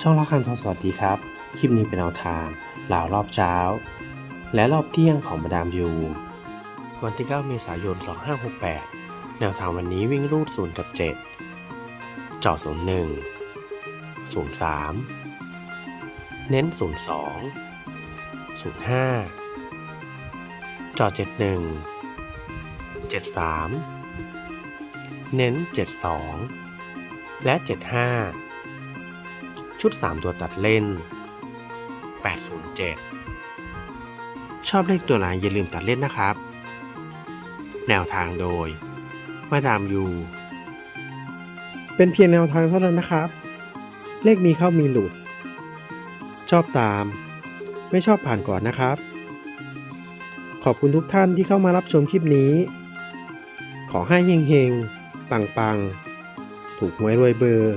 ช่องละคันทองสวัสดีครับ คลิปนี้เป็นแนวทางเหล่ารอบเช้า และรอบเที่ยงของมาดามยูวันที่ 9 เมษายน 2568 แนวทางวันนี้วิ่งรูด 0 กับ 7 เจาะ01 03 เน้น 02 05 เจาะ71 73 เน้น 72 และ 75 ชุด 3 ตัวตัดเล่น 807 ชอบเลขตัวไหนอย่าลืมตัดเล่นนะครับ แนวทางโดย มาดามยู เป็นเพียงแนวทางเท่านั้นนะครับ เลขมีเข้ามีหลุด ชอบตาม ไม่ชอบผ่านก่อนนะครับ ขอบคุณทุกท่านที่เข้ามารับชมคลิปนี้ ขอให้เฮงๆ ปังๆ ถูกหวยรวยเบอร์